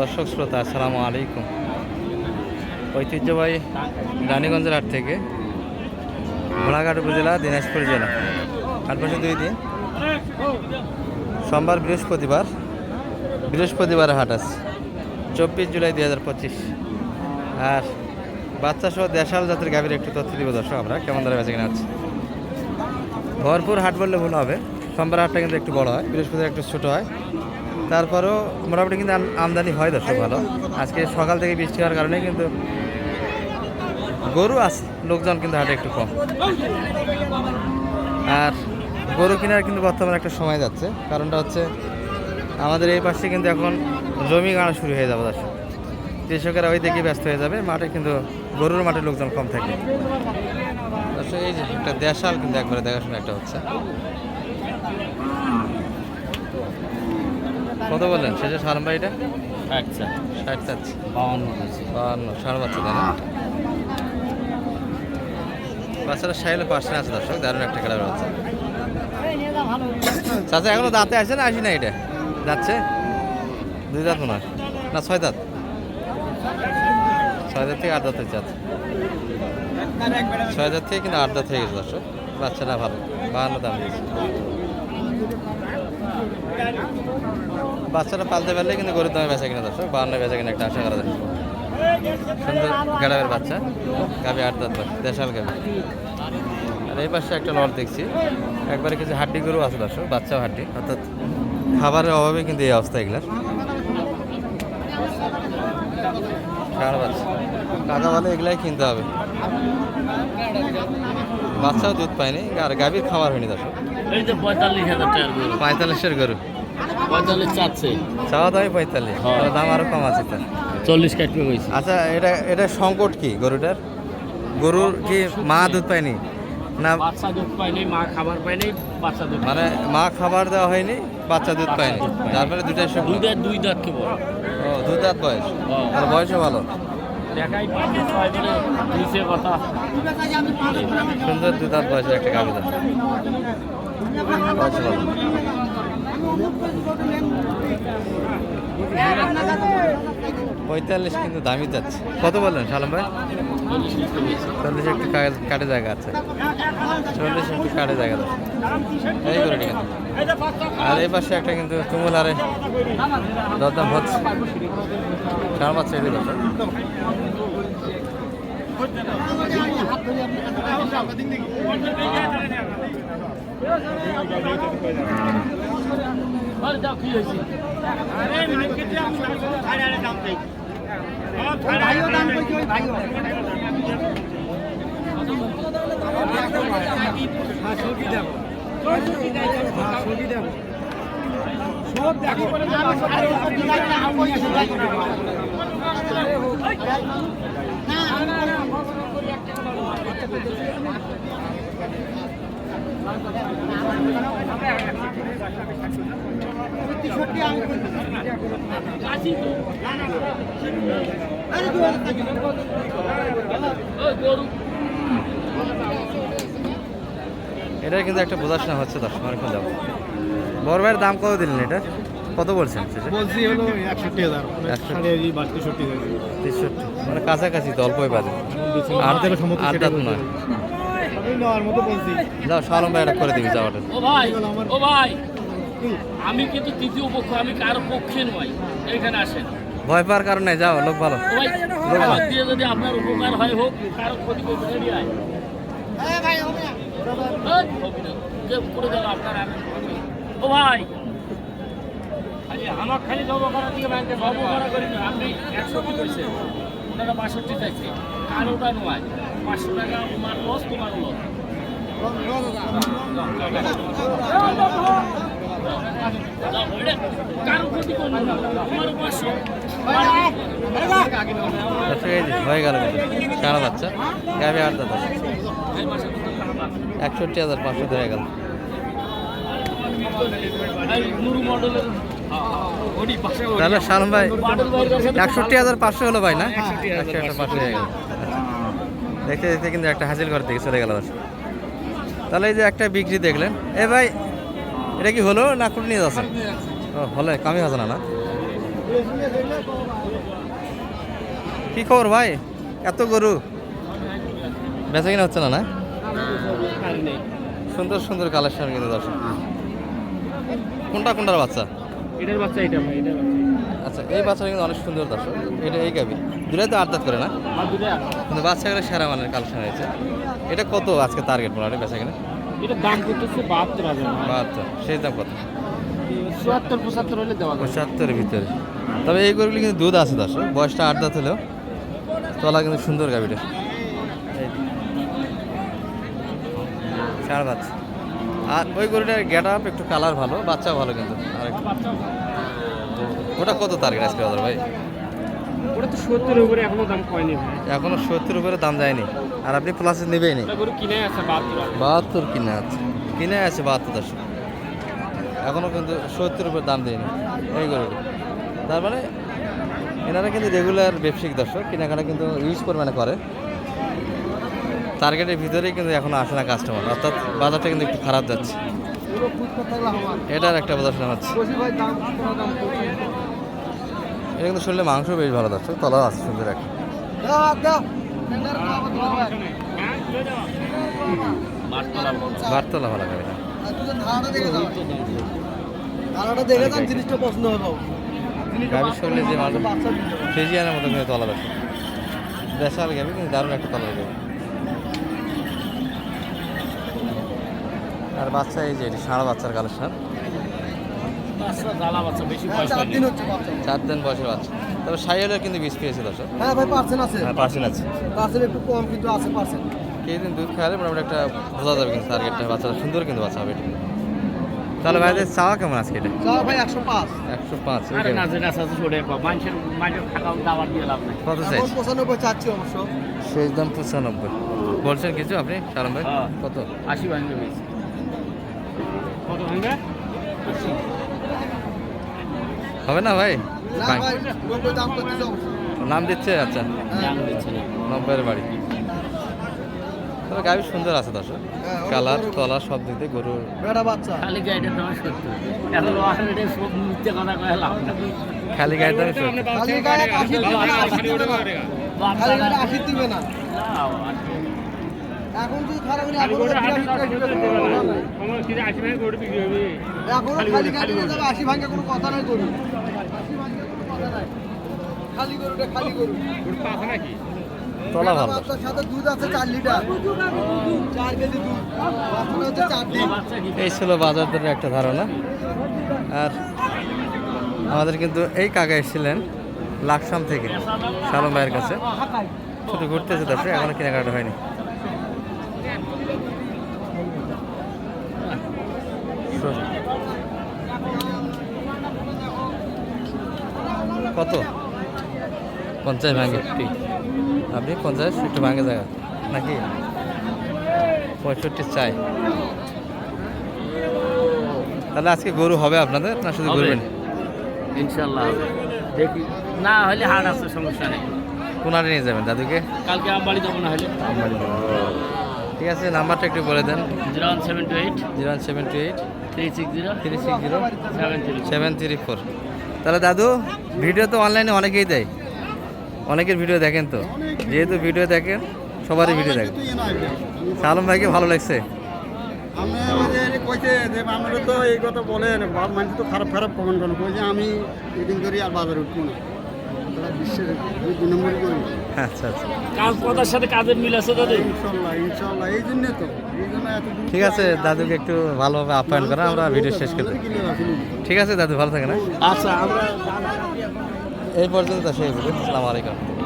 দর্শক শ্রোতা, আসসালামু আলাইকুম। ঐতিহ্যবাহী রানীগঞ্জের হাট থেকে ঘোড়াঘাট উপজেলা, দিনাজপুর জেলা। বসে দুই দিন। সোমবার বৃহস্পতিবার বৃহস্পতিবার হাট আছে। চব্বিশ জুলাই দুই হাজার পঁচিশ। আর বাচ্চা সহ দেশাল জাতের গাভীর একটু তথ্য দিব দর্শক আমরা, কেমন ধরে বেঁচে কিনা আছে ভরপুর হাট বললে ভুল হবে। সোমবার হাটটা কিন্তু একটু বড় হয়, বৃহস্পতিবার একটু ছোটো হয়। তারপরেও মোটামুটি কিন্তু আম- আমদানি হয় দর্শক ভালো। আজকে সকাল থেকে বৃষ্টি হওয়ার কারণে কিন্তু গরু আছে লোকজন কিন্তু হাটে একটু কম। আর গরু কেনার কিন্তু বর্তমানে একটা সময় যাচ্ছে। কারণটা হচ্ছে আমাদের এই পাশে কিন্তু এখন জমি গাড়া শুরু হয়ে যাবে দর্শক। কৃষকেরা ওই দিকে ব্যস্ত হয়ে যাবে, মাঠে কিন্তু গরুর মাঠে লোকজন কম থাকে। এই যে একটা দেশাল কিন্তু একবারে দেখাশোনা একটা হচ্ছে। কত বললেন? শেষে সালাম ভাইটা আচ্ছা ষাট চাচ্ছে বাউন্ন আছে বাহান্ন ষাট বাচ্চা তাই না? বাচ্চারা সাইলে পার্সেন্ট আছে দর্শক দারুণ একটা খেলা বাচ্চা চাচা এখনও দাঁতে আসে না আসি না এটা? যাচ্ছে? দুই দাঁত মনে না ছয় দাঁত? ছয় দাঁত থেকে আট দাঁত হচ্ছে আচ্ছা। ছয় দাঁত থেকে কিন্তু আট দাঁত হয়ে গেছে দর্শক। বাচ্চাটা ভালো বাহান্ন দাম দিয়েছে বাচ্চাটা পালতে পারলে কিন্তু গরুর দামে বেচা কিনা দর্শক বাহান্ন বেচা কিনা একটা আশা করা যায়। সুন্দর গেড়াবের বাচ্চা গাবি আট দাঁত দেশাল গাবি আর এই পাশে একটা লট দেখছি একবারে কিছু হাড্ডি গরু আছে দর্শক বাচ্চাও হাড্ডি অর্থাৎ খাবারের অভাবে কিন্তু এই অবস্থা এগুলার। বাচ্চা? কাকা বলে এগুলাই কিনতে হবে। বাচ্চাও দুধ পায়নি আর গাভীর খাবার হয়নি দর্শক। পঁয়তাল্লিশ হাজার টাকার গরু। পঁয়তাল্লিশের গরু। পঁয়তাল্লিশ চাচ্ছে। চাওয়া দামই পঁয়তাল্লিশ হ্যাঁ। দাম আরও কম আছে তার চল্লিশ কাটবে হয়েছে আচ্ছা এটা এটা সংকট কি গরুটার? গরুর কি মা দুধ পায়নি? না বাচ্চা দুধ পায়নি মা খাবার পায়নি বাচ্চা দুধ মানে মা খাবার দেওয়া হয়নি বাচ্চা দুধ পায়নি। তারপরে দুটাই সব দুই দাঁত দুই দাঁত কে বড়? ও দুধ দাঁত বয়স। হ্যাঁ। তাহলে বয়সও ভালো। সুন্দর দুধ দাঁত বয়সের একটা ভালো। পঁয়তাল্লিশ কিন্তু দামি যাচ্ছে। কত বললেন, সালাম ভাই? চল্লিশ একটু কাটে- জায়গা আছে। চল্লিশ একটু কাটে জায়গা আছে। এই করে কিন্তু আর এই পাশে একটা কিন্তু তুমুল আরে দরদাম হচ্ছে। সার বাচ্চা এদিকে বসে। আরে যাও কি হয়েছে ওই এটার কিন্তু একটা বোঝাশোনা হচ্ছে দশ অনেকক্ষণ যাব বড় ভাইয়ের দাম কত দিলেন এটা? কত বলছেন বলছি হলো একষট্টি হাজার তেষট্টি মানে কাছাকাছি তো অল্পই বাজে। আট থেকে সম্ভবত আট দাঁত নয়। নেওয়ার মতো বলছি। যাও সালম ভাই এটা করে দিবি যাওয়াটা ও ভাই ও ভাই আমি কিন্তু তৃতীয় পক্ষ আমি কারও পক্ষে নয়। এখানে আসেন। ভয় পাওয়ার কারণে যাও লোক ভালো। দিয়ে যদি আপনার উপকার হয় হোক কারও ক্ষতি আয়। করে আর ও ভাই আমার খালি জবকরা দিয়ে ব্যাংকে জবকরা করি না আপনি একশো কি কইছে ওনারা বাষট্টি চাইছে। কারোটা নয়। পাঁচশো টাকা তোমার লস তোমার হয়ে গেল সারা বাচ্চা গাভি আট টাকা? একষট্টি হাজার পাঁচশো হয়ে গেল। তাহলে সালম ভাই একষট্টি হাজার পাঁচশো হলো ভাই না 61,500 একশো একটা পাঁচশো হয়ে গেল। দেখতে দেখতে কিন্তু একটা হাসিল ঘর থেকে চলে গেল। তাহলে এই যে একটা বিক্রি দেখলেন। এ ভাই, এটা কি হলো না কুটি নিয়ে যাচ্ছেন? ও, হলে, কামি হবে না কি খবর ভাই? এত গরু। বেচা কিনা হচ্ছে না না? সুন্দর সুন্দর কালেকশন কিন্তু দর্শক। কোনটা, কোনটার বাচ্চা? এটার বাচ্চা, এটা আচ্ছা এই বাচ্চাটা কিন্তু অনেক সুন্দর দর্শক। এটা এই গাবি দুটাই তো আটদাত করে না? কিন্তু বাচ্চাগুলো সেরা মানের কালেকশন হয়েছে। এটা কত আজকে টার্গেট মোটামুটি বেচা কিনা? এটার দাম করতেছে বাহাত্তর হাজার বাহাত্তর সেই দাম কত? চুয়াত্তর পঁচাত্তর হলে দেওয়া পঁচাত্তরের ভিতরে। তবে এই গরুগুলি কিন্তু দুধ আছে দর্শক বয়সটা দাঁত হলেও। তলা কিন্তু সুন্দর গাবিটা সার বাচ্চা আর ওই গরুটার গেট আপ একটু কালার ভালো বাচ্চা ভালো কিন্তু। আর ওটা কত টার্গেট আজকে বাজার ভাই? ওটা তো সত্তরের উপরে এখনও দাম কয়নি এখনও সত্তর উপরে দাম যায়নি। আর আপনি প্লাসে নেবেই নি। গরু কিনে আছে বাহাত্তর কিনে আছে। কিনে আছে বাহাত্তর দশ। এখনও কিন্তু সত্তর উপরে দাম দেয়নি এই গরুটা। তার মানে এনারা কিন্তু রেগুলার ব্যবসায়িক দর্শক কেনাকাটা কিন্তু ইউজ পরিমাণে করে। টার্গেটের ভিতরেই কিন্তু এখনও আসে না কাস্টমার অর্থাৎ বাজারটা কিন্তু একটু খারাপ যাচ্ছে। এটার একটা প্রদর্শন হচ্ছে এটা কিন্তু শুনলে মাংস বেশ ভালো দর্শক তলাও আছে সুন্দর একটা বারতলা ভালো লাগে। জিনিসটা শরীরে যে তলা বেশাল কিন্তু দারুণ একটা তলা আর বাচ্চা এই যে, এটি সারা বাচ্চার কালেকশন বাচ্চা জ্বালা বাচ্চা বেশি বয়স হয়নি চার দিন বয়সের বাচ্চা। তবে সাইলের কিন্তু বিষ পেয়েছে দর্শক। হ্যাঁ ভাই পার্সেন্ট আছে। হ্যাঁ পার্সেন্ট আছে। পার্সেন্ট একটু কম কিন্তু আছে পার্সেন্ট দিন দুধ খাওয়ালে মোটামুটি একটা বোঝা যাবে কিন্তু টার্গেটটা বাচ্চাটা সুন্দর কিন্তু বাচ্চা হবে। এটা তাহলে ভাইদের চাওয়া কেমন আজকে এটা? চাও ভাই একশো পাঁচ। একশো পাঁচ আরে না যেটা আছে ছোটে মানুষের মানুষের টাকা দাবার দিয়ে লাভ নাই। কত চাই পঁচানব্বই চাচ্ছি অবশ্য। শেষ দাম পঁচানব্বই। বলছেন কিছু আপনি? সালাম ভাই হ্যাঁ। কত? আশি ভাঙবে কত ভাঙবে হবে না ভাই? নাম দিচ্ছে? আচ্ছা। দিচ্ছে। নব্বইয়ের বাড়ি। তবে গাভী সুন্দর আছে দর্শক। হ্যাঁ, কালার তলা সব দিক দিয়ে গরুর বাচ্চা। খালি গাড়িটার দাম সত্তর এখন ওয়াহারে সব মিথ্যে কথা কয়ে লাভ না। খালি দিবে না। এখন যদি খারাপ হলে এখন ওরা বিরাশি টাকা দিবে, কোনো কথা নাই। খালি গাড়ি যাবে আশি ভাঙ্গে কোনো কথা নাই গরু আশি ভাঙ্গে কোনো কথা নাই খালি গরুটা খালি গরু তলা ভালো। সাথে দুধ আছে চার লিটার। চার কেজি দুধ। বাচ্চাটা হচ্ছে চার দিন। এই ছিল বাজার দরের একটা ধারণা। আর আমাদের কিন্তু এই কাকা এসেছিলেন লাকসাম থেকে সালম ভাইয়ের কাছে। শুধু ঘুরতেছে দর্শক এখনও কেনাকাটা হয়নি। কত? পঞ্চাশ ভাঙে ঠিক আপনি পঞ্চাশ একটু ভাঙে জায়গা। নাকি? পঁয়ষট্টি চাই। তাহলে আজকে গরু হবে আপনাদের না শুধু হবে। ঘুরবেন ইনশাল্লাহ দেখি। না হলে হাট আছে সমস্যা নেই। কোনারে নিয়ে যাবেন দাদুকে? কালকে আমার বাড়ি যাব না হলে। ঠিক আছে নাম্বারটা একটু বলে দেন। Zero one seven two eight. Zero one seven two eight. Three six zero. Three six zero. Seven three seven three four. তাহলে দাদু ভিডিও তো অনলাইনে অনেকেই দেয়। অনেকের ভিডিও দেখেন তো। যেহেতু ভিডিও দেখেন সবারই ভিডিও দেখেন। সালম ভাইকে ভালো লাগছে? আমি আমাদের কইছে যে আপনারা তো এই কথা বলেন মানুষ তো খারাপ খারাপ কমেন্ট করেন কইছে আমি এদিন করি আর বাজারে উঠবো না। আচ্ছা আচ্ছা। ঠিক আছে দাদুকে একটু ভালোভাবে আপ্যায়ন করা আমরা ভিডিও শেষ করে ঠিক আছে দাদু ভালো থাকে না আচ্ছা আমরা এই পর্যন্ত শেষ আসসালামু আলাইকুম।